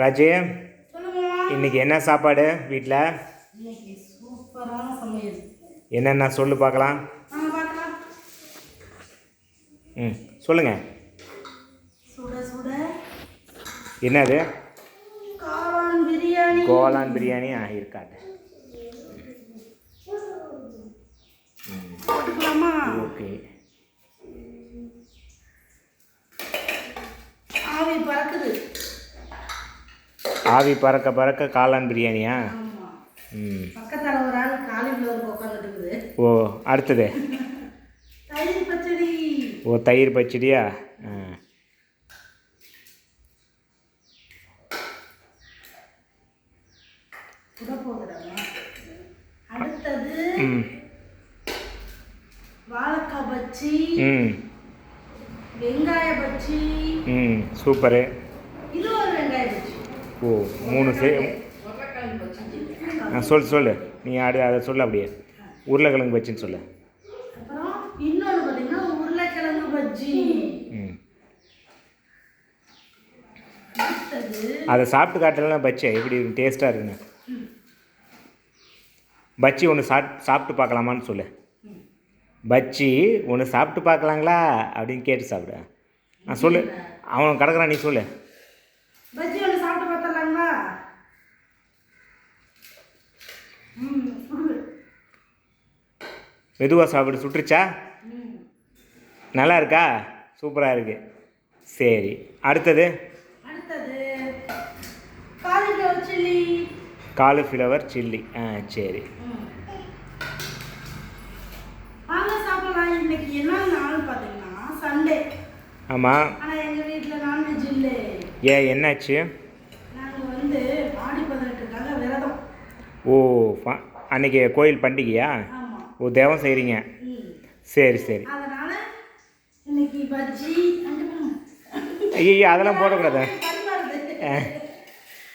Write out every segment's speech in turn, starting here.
ராஜு இன்னைக்கு என்ன சாப்பாடு வீட்டில் என்னென்ன சொல்லு பார்க்கலாம். ம் சுட என்னது? கோலான் பிரியாணி. போட்டுக்கலாமா? ஓகே. ஆவி பறக்குது. ஆவி பறக்க பறக்க காளான் பிரியாணியா? ம். ஓ அடுத்தது? ஓ தயிர் பச்சடியா? ஆ. அடுத்தது ம். வாழைக்காய் பச்சி. வெங்காய பச்சி. ம் சூப்பரு இது ஒரு வெங்காய பச்சி ஓ மூணு சே ஆ சொல் சொல்லு. நீ ஆடு அதை சொல்லு அப்படியே. உருளைக்கிழங்கு வச்சுன்னு சொல்லு. இன்னொன்று பார்த்தீங்கன்னா உருளைக்கிழங்கு பஜ்ஜி. ம். அடுத்தது அதை சாப்பிட்டு காட்டலாம் பச்சை எப்படி டேஸ்ட்டாக இருக்குன்னு? பச்சி ஒன்று சாப் சாப்பிட்டு பார்க்கலாமான்னு சொல்லு. பச்சி ஒன்று சாப்பிட்டு பார்க்கலாங்களா? அப்படின்னு கேட்டு சாப்பிடு. ஆ சொல்லு. அவன் கிடக்குறான் நீ சொல்லு பஜ்ஜி ஒன்று சாப்பிட்டு பார்த்துடலாங்களா ம் சுடு மெதுவாக சாப்பிடு சுட்டுருச்சா? நல்லா இருக்கா சூப்பராக இருக்கு. சரி அடுத்தது? காலிஃப்ளவர் சில்லி ஆ சரி. ஆமாம் ஏன் என்னாச்சு? ஓ அன்னைக்கு கோயில் பண்டிகையா? ஓ தேவம் செய்கிறீங்க ம் சரி சரி. அதனால இன்னைக்கு பஜ்ஜி அங்க பாருங்க. ஐயோ அதெல்லாம் போடக்கூடாது.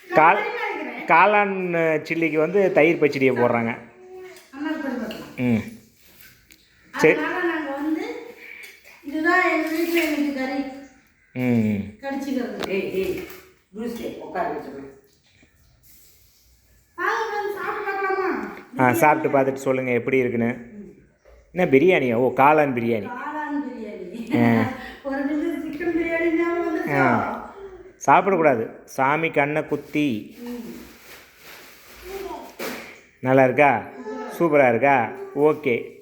கால். காளான் சில்லிக்கு வந்து தயிர் பச்சடியை போடுறாங்க. ம். சரி அதனால நாங்க வந்து இதுதான் எங்க வீட்டுல இன்னைக்கு கறி. ம் ஆ சாப்பிட்டு பார்த்துட்டு சொல்லுங்கள் எப்படி இருக்குன்னு. என்ன பிரியாணியா? ஓ காளான் பிரியாணி. ஆ. சாப்பிடக்கூடாது. சாமி கண்ணை குத்தி. நல்லா இருக்கா? சூப்பராக இருக்கா? ஓகே.